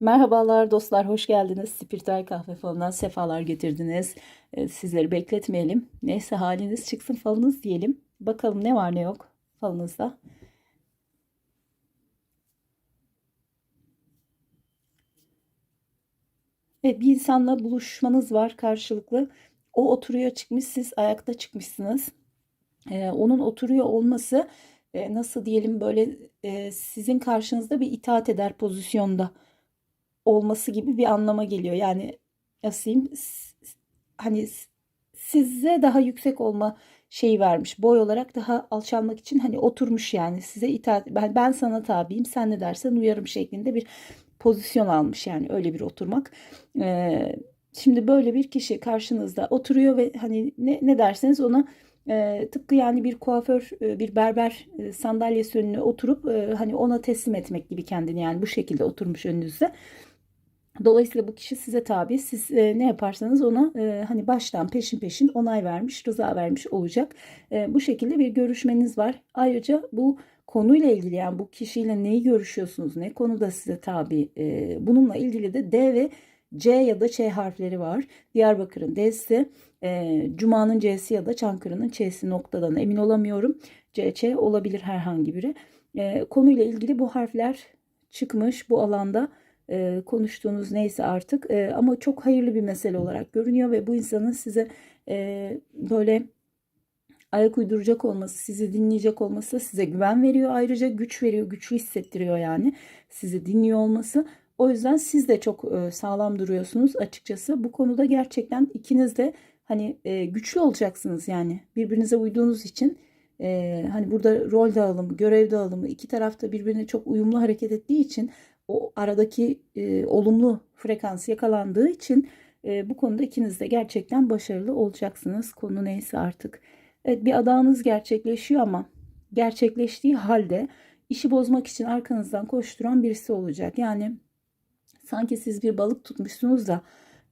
Merhabalar dostlar, hoş geldiniz. Spiritüel Kahve Falı'ndan sefalar getirdiniz. Ee, Sizleri bekletmeyelim. Neyse haliniz çıksın falınız diyelim. Bakalım ne var ne yok falınızda. Evet, bir insanla buluşmanız var karşılıklı. O oturuyor çıkmış, siz ayakta çıkmışsınız. Ee, onun oturuyor olması e, nasıl diyelim böyle e, sizin karşınızda bir itaat eder pozisyonda olması gibi bir anlama geliyor. Yani s- hani size daha yüksek olma şeyi vermiş. Boy olarak daha alçalmak için hani oturmuş yani size itaat ben ben sana tabiyim sen ne dersen uyarım şeklinde bir pozisyon almış yani öyle bir oturmak. Ee, şimdi böyle bir kişi karşınızda oturuyor ve hani ne, ne derseniz ona e, tıpkı yani bir kuaför, e, bir berber e, sandalyesi önüne oturup e, hani ona teslim etmek gibi kendini yani bu şekilde oturmuş önünüzde. Dolayısıyla bu kişi size tabi. Siz e, ne yaparsanız ona e, hani baştan peşin peşin onay vermiş, rıza vermiş olacak. E, bu şekilde bir görüşmeniz var. Ayrıca bu konuyla ilgili yani bu kişiyle neyi görüşüyorsunuz, ne konuda size tabi. E, bununla ilgili de D ve C ya da Ç harfleri var. Diyarbakır'ın D'si, e, Cuma'nın C'si ya da Çankırı'nın Ç'si noktadan emin olamıyorum. C, Ç olabilir herhangi biri. E, konuyla ilgili bu harfler çıkmış bu alanda e, konuştuğunuz neyse artık e, ama çok hayırlı bir mesele olarak görünüyor ve bu insanın size e, böyle ayak uyduracak olması, sizi dinleyecek olması size güven veriyor. Ayrıca güç veriyor, güçlü hissettiriyor yani sizi dinliyor olması. O yüzden siz de çok e, sağlam duruyorsunuz açıkçası. Bu konuda gerçekten ikiniz de hani e, güçlü olacaksınız yani birbirinize uyduğunuz için. e, hani burada rol dağılımı, görev dağılımı iki tarafta birbirine çok uyumlu hareket ettiği için o aradaki e, olumlu frekans yakalandığı için e, bu konuda ikiniz de gerçekten başarılı olacaksınız. Konu neyse artık. Evet bir adağınız gerçekleşiyor ama gerçekleştiği halde işi bozmak için arkanızdan koşturan birisi olacak. Yani sanki siz bir balık tutmuşsunuz da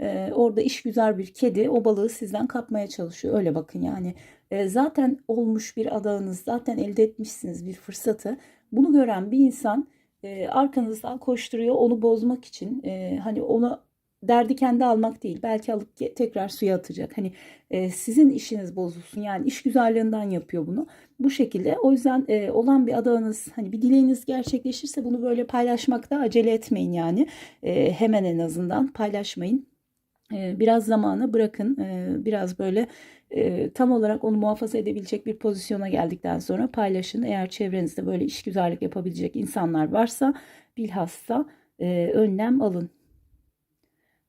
e, orada işgüzar bir kedi o balığı sizden kapmaya çalışıyor. Öyle bakın yani. E, zaten olmuş bir adağınız, zaten elde etmişsiniz bir fırsatı. Bunu gören bir insan e, arkanızdan koşturuyor onu bozmak için. E, hani ona derdi kendi almak değil. Belki alıp tekrar suya atacak. Hani e, sizin işiniz bozulsun. Yani iş güzelliğinden yapıyor bunu. Bu şekilde. O yüzden e, olan bir adağınız, hani bir dileğiniz gerçekleşirse bunu böyle paylaşmakta acele etmeyin yani. E, hemen en azından paylaşmayın. E, biraz zamanı bırakın. E, biraz böyle e, tam olarak onu muhafaza edebilecek bir pozisyona geldikten sonra paylaşın. Eğer çevrenizde böyle işgüzarlık yapabilecek insanlar varsa bilhassa e, önlem alın.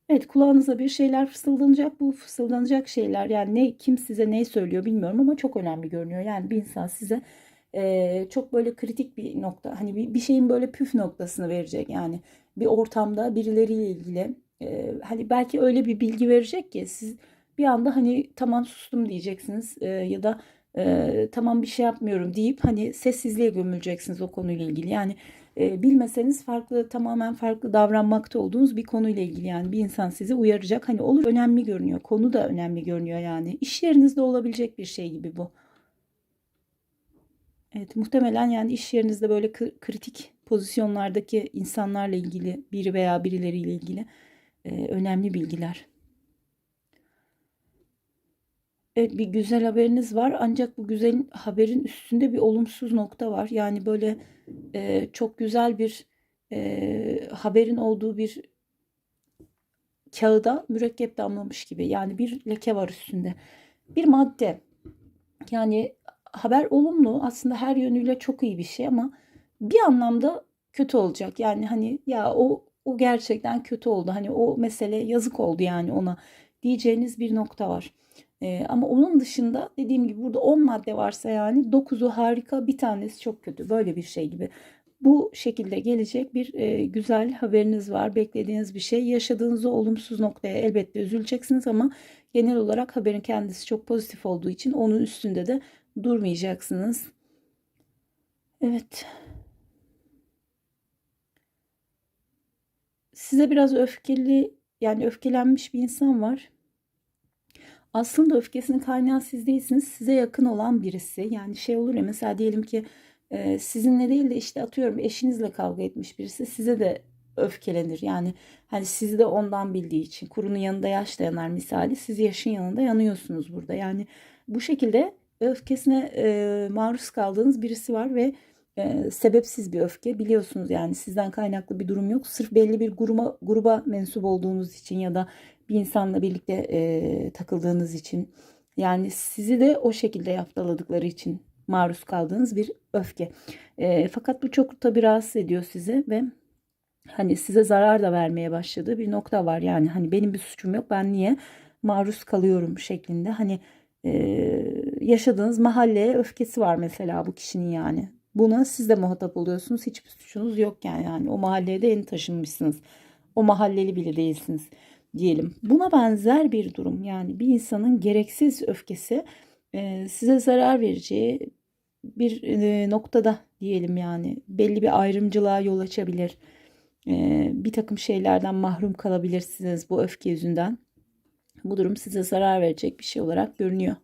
Evet kulağınıza bir şeyler fısıldanacak. Bu fısıldanacak şeyler yani ne kim size ne söylüyor bilmiyorum ama çok önemli görünüyor. Yani bir insan size e, çok böyle kritik bir nokta hani bir, bir şeyin böyle püf noktasını verecek. Yani bir ortamda birileriyle ilgili e, hani belki öyle bir bilgi verecek ki siz bir anda hani tamam sustum diyeceksiniz e, ya da e, tamam bir şey yapmıyorum deyip hani sessizliğe gömüleceksiniz o konuyla ilgili. Yani e, bilmeseniz farklı tamamen farklı davranmakta olduğunuz bir konuyla ilgili yani bir insan sizi uyaracak. Hani olur önemli görünüyor. Konu da önemli görünüyor yani. İş yerinizde olabilecek bir şey gibi bu. Evet muhtemelen yani iş yerinizde böyle kritik pozisyonlardaki insanlarla ilgili biri veya birileriyle ilgili e, önemli bilgiler. Evet bir güzel haberiniz var ancak bu güzel haberin üstünde bir olumsuz nokta var. Yani böyle e, çok güzel bir e, haberin olduğu bir kağıda mürekkep damlamış gibi. Yani bir leke var üstünde. Bir madde. Yani haber olumlu aslında her yönüyle çok iyi bir şey ama bir anlamda kötü olacak. Yani hani ya o o gerçekten kötü oldu. Hani o mesele yazık oldu yani ona diyeceğiniz bir nokta var. Ee, ama onun dışında dediğim gibi burada 10 madde varsa yani 9'u harika bir tanesi çok kötü. Böyle bir şey gibi. Bu şekilde gelecek bir e, güzel haberiniz var. Beklediğiniz bir şey. Yaşadığınız o olumsuz noktaya elbette üzüleceksiniz ama genel olarak haberin kendisi çok pozitif olduğu için onun üstünde de durmayacaksınız. Evet. Size biraz öfkeli yani öfkelenmiş bir insan var. Aslında öfkesinin kaynağı siz değilsiniz. Size yakın olan birisi. Yani şey olur ya mesela diyelim ki e, sizinle değil de işte atıyorum eşinizle kavga etmiş birisi size de öfkelenir. Yani hani sizi de ondan bildiği için kurunun yanında yaş yanar misali siz yaşın yanında yanıyorsunuz burada. Yani bu şekilde öfkesine e, maruz kaldığınız birisi var ve e, sebepsiz bir öfke biliyorsunuz yani sizden kaynaklı bir durum yok. Sırf belli bir gruba, gruba mensup olduğunuz için ya da bir insanla birlikte e, takıldığınız için yani sizi de o şekilde yaftaladıkları için maruz kaldığınız bir öfke. E, fakat bu çok tabi rahatsız ediyor sizi ve hani size zarar da vermeye başladığı bir nokta var. Yani hani benim bir suçum yok ben niye maruz kalıyorum şeklinde. Hani e, yaşadığınız mahalleye öfkesi var mesela bu kişinin yani. Buna siz de muhatap oluyorsunuz. Hiçbir suçunuz yok yani. yani o mahalleye de yeni taşınmışsınız. O mahalleli bile değilsiniz diyelim. Buna benzer bir durum yani bir insanın gereksiz öfkesi e, size zarar vereceği bir e, noktada diyelim yani belli bir ayrımcılığa yol açabilir. E, bir takım şeylerden mahrum kalabilirsiniz bu öfke yüzünden. Bu durum size zarar verecek bir şey olarak görünüyor.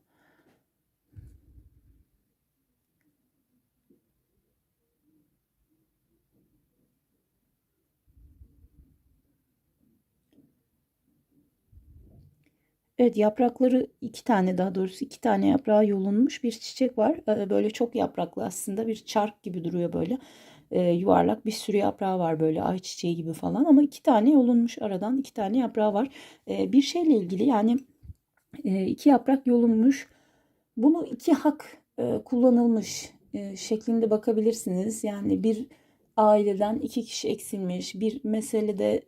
Evet yaprakları iki tane daha doğrusu iki tane yaprağı yolunmuş bir çiçek var. Ee, böyle çok yapraklı aslında bir çark gibi duruyor böyle. Ee, yuvarlak bir sürü yaprağı var böyle ay çiçeği gibi falan ama iki tane yolunmuş aradan iki tane yaprağı var. Ee, bir şeyle ilgili yani e, iki yaprak yolunmuş. Bunu iki hak e, kullanılmış e, şeklinde bakabilirsiniz. Yani bir aileden iki kişi eksilmiş bir meselede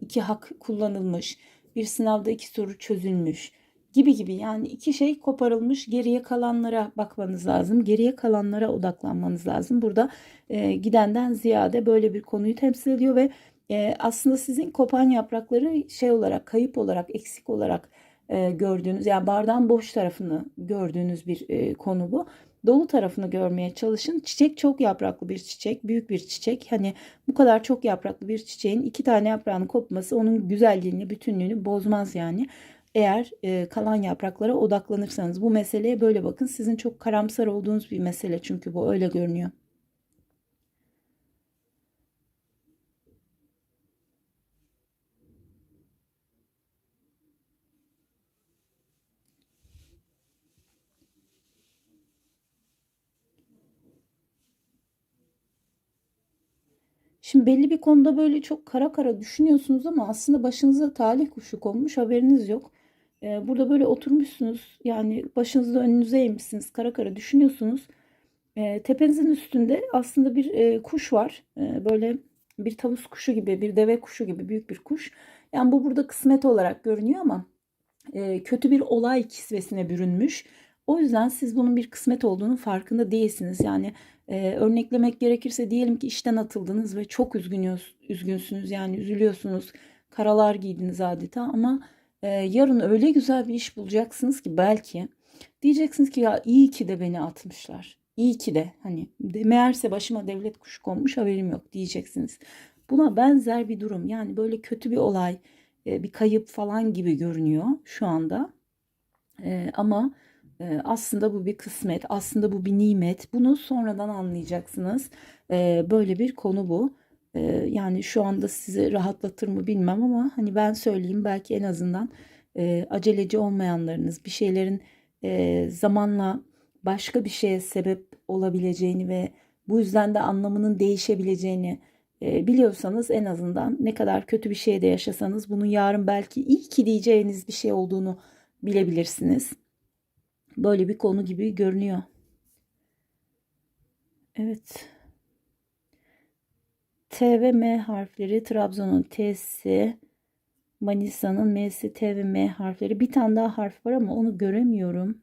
iki hak kullanılmış bir sınavda iki soru çözülmüş gibi gibi. Yani iki şey koparılmış. Geriye kalanlara bakmanız lazım. Geriye kalanlara odaklanmanız lazım. Burada e, gidenden ziyade böyle bir konuyu temsil ediyor ve e, aslında sizin kopan yaprakları şey olarak kayıp olarak eksik olarak e, gördüğünüz yani bardağın boş tarafını gördüğünüz bir e, konu bu dolu tarafını görmeye çalışın. Çiçek çok yapraklı bir çiçek, büyük bir çiçek. Hani bu kadar çok yapraklı bir çiçeğin iki tane yaprağının kopması onun güzelliğini, bütünlüğünü bozmaz yani. Eğer e, kalan yapraklara odaklanırsanız bu meseleye böyle bakın. Sizin çok karamsar olduğunuz bir mesele çünkü bu öyle görünüyor. Şimdi belli bir konuda böyle çok kara kara düşünüyorsunuz ama aslında başınıza talih kuşu konmuş haberiniz yok. Ee, burada böyle oturmuşsunuz yani başınızda önünüze eğmişsiniz kara kara düşünüyorsunuz. Ee, tepenizin üstünde aslında bir e, kuş var. Ee, böyle bir tavus kuşu gibi bir deve kuşu gibi büyük bir kuş. Yani bu burada kısmet olarak görünüyor ama e, kötü bir olay kisvesine bürünmüş. O yüzden siz bunun bir kısmet olduğunu farkında değilsiniz. Yani e, örneklemek gerekirse diyelim ki işten atıldınız ve çok üzgünüz, üzgünsünüz yani üzülüyorsunuz. Karalar giydiniz adeta ama e, yarın öyle güzel bir iş bulacaksınız ki belki diyeceksiniz ki ya iyi ki de beni atmışlar. İyi ki de hani de, meğerse başıma devlet kuşu konmuş haberim yok diyeceksiniz. Buna benzer bir durum yani böyle kötü bir olay e, bir kayıp falan gibi görünüyor şu anda. E, ama aslında bu bir kısmet, aslında bu bir nimet. Bunu sonradan anlayacaksınız. Ee, böyle bir konu bu. Ee, yani şu anda sizi rahatlatır mı bilmem ama hani ben söyleyeyim belki en azından e, aceleci olmayanlarınız bir şeylerin e, zamanla başka bir şeye sebep olabileceğini ve bu yüzden de anlamının değişebileceğini e, biliyorsanız en azından ne kadar kötü bir şeyde yaşasanız bunun yarın belki iyi ki diyeceğiniz bir şey olduğunu bilebilirsiniz. Böyle bir konu gibi görünüyor. Evet. T ve M harfleri Trabzon'un T'si, Manisa'nın M'si, T ve M harfleri. Bir tane daha harf var ama onu göremiyorum.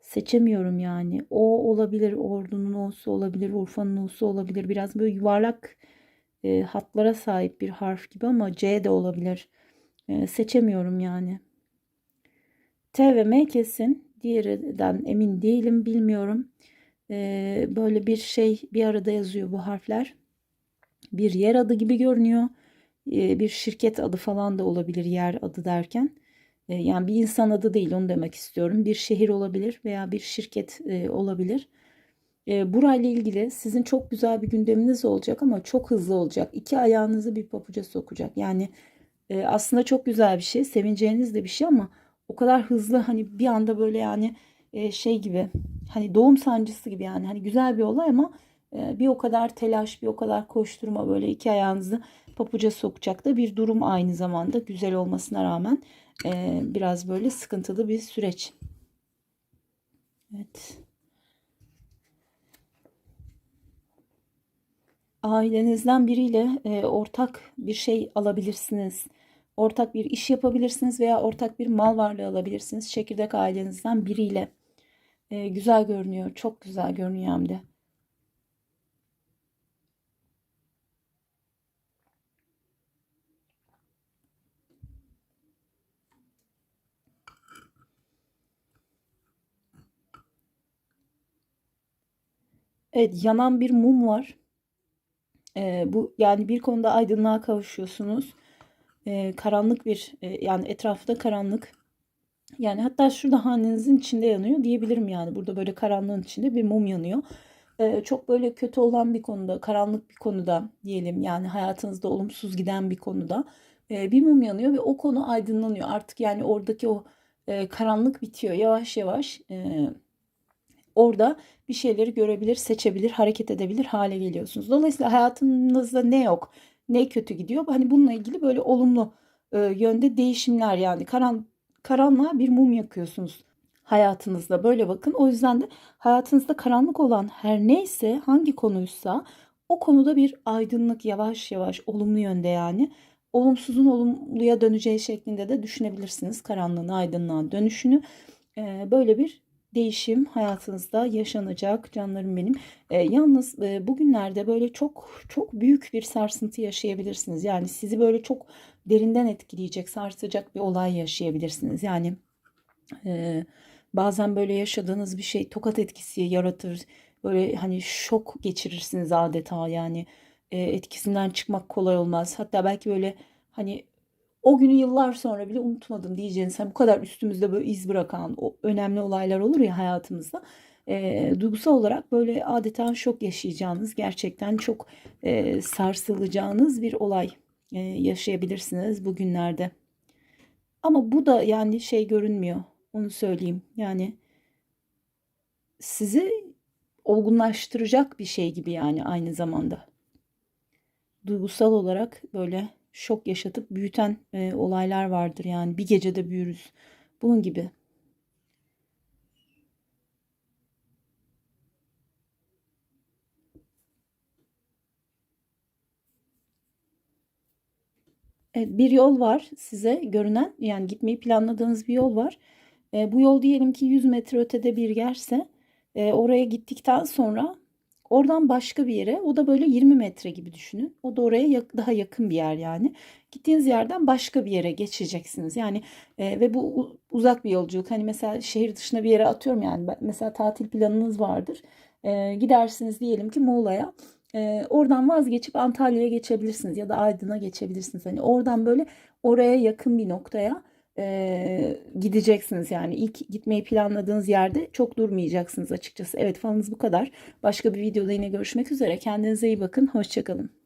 Seçemiyorum yani. O olabilir, Ordu'nun O'su olabilir, Urfa'nın O'su olabilir. Biraz böyle yuvarlak e, hatlara sahip bir harf gibi ama C de olabilir. E, seçemiyorum yani. T ve M kesin. Diğerinden emin değilim bilmiyorum. Ee, böyle bir şey bir arada yazıyor bu harfler. Bir yer adı gibi görünüyor. Ee, bir şirket adı falan da olabilir yer adı derken. Ee, yani bir insan adı değil onu demek istiyorum. Bir şehir olabilir veya bir şirket e, olabilir. E, burayla ilgili sizin çok güzel bir gündeminiz olacak ama çok hızlı olacak. İki ayağınızı bir papuca sokacak. Yani e, aslında çok güzel bir şey. Sevineceğiniz de bir şey ama o kadar hızlı hani bir anda böyle yani e, şey gibi hani doğum sancısı gibi yani hani güzel bir olay ama e, bir o kadar telaş bir o kadar koşturma böyle iki ayağınızı papuca sokacak da bir durum aynı zamanda güzel olmasına rağmen e, biraz böyle sıkıntılı bir süreç. Evet. Ailenizden biriyle e, ortak bir şey alabilirsiniz. Ortak bir iş yapabilirsiniz veya ortak bir mal varlığı alabilirsiniz. Çekirdek ailenizden biriyle. E, güzel görünüyor. Çok güzel görünüyor hem de. Evet, yanan bir mum var. E, bu yani bir konuda aydınlığa kavuşuyorsunuz. E, karanlık bir e, yani etrafta karanlık. Yani hatta şurada hanenizin içinde yanıyor diyebilirim yani. Burada böyle karanlığın içinde bir mum yanıyor. E, çok böyle kötü olan bir konuda, karanlık bir konuda diyelim yani hayatınızda olumsuz giden bir konuda e, bir mum yanıyor ve o konu aydınlanıyor. Artık yani oradaki o e, karanlık bitiyor yavaş yavaş. E, orada bir şeyleri görebilir, seçebilir, hareket edebilir hale geliyorsunuz. Dolayısıyla hayatınızda ne yok, ne kötü gidiyor. Hani bununla ilgili böyle olumlu e, yönde değişimler yani karan, karanlığa bir mum yakıyorsunuz hayatınızda. Böyle bakın. O yüzden de hayatınızda karanlık olan her neyse hangi konuysa o konuda bir aydınlık yavaş yavaş olumlu yönde yani olumsuzun olumluya döneceği şeklinde de düşünebilirsiniz. Karanlığın aydınlığa dönüşünü. E, böyle bir değişim hayatınızda yaşanacak canlarım benim. E, yalnız e, bugünlerde böyle çok çok büyük bir sarsıntı yaşayabilirsiniz. Yani sizi böyle çok derinden etkileyecek, sarsacak bir olay yaşayabilirsiniz. Yani e, bazen böyle yaşadığınız bir şey tokat etkisi yaratır. Böyle hani şok geçirirsiniz adeta yani e, etkisinden çıkmak kolay olmaz. Hatta belki böyle hani o günü yıllar sonra bile unutmadım diyeceğiniz hani bu kadar üstümüzde böyle iz bırakan o önemli olaylar olur ya hayatımızda e, duygusal olarak böyle adeta şok yaşayacağınız gerçekten çok e, sarsılacağınız bir olay e, yaşayabilirsiniz bugünlerde. Ama bu da yani şey görünmüyor onu söyleyeyim yani sizi olgunlaştıracak bir şey gibi yani aynı zamanda duygusal olarak böyle şok yaşatıp büyüten e, olaylar vardır yani bir gecede büyürüz. Bunun gibi. Evet, bir yol var size görünen yani gitmeyi planladığınız bir yol var. E, bu yol diyelim ki 100 metre ötede bir yerse e, oraya gittikten sonra Oradan başka bir yere o da böyle 20 metre gibi düşünün. O da oraya daha yakın bir yer yani. Gittiğiniz yerden başka bir yere geçeceksiniz. Yani e, ve bu uzak bir yolculuk. Hani mesela şehir dışına bir yere atıyorum yani. Mesela tatil planınız vardır. E, gidersiniz diyelim ki Muğla'ya. E, oradan vazgeçip Antalya'ya geçebilirsiniz ya da Aydın'a geçebilirsiniz. Hani oradan böyle oraya yakın bir noktaya e, gideceksiniz yani ilk gitmeyi planladığınız yerde çok durmayacaksınız açıkçası. Evet falınız bu kadar. Başka bir videoda yine görüşmek üzere. Kendinize iyi bakın. Hoşçakalın.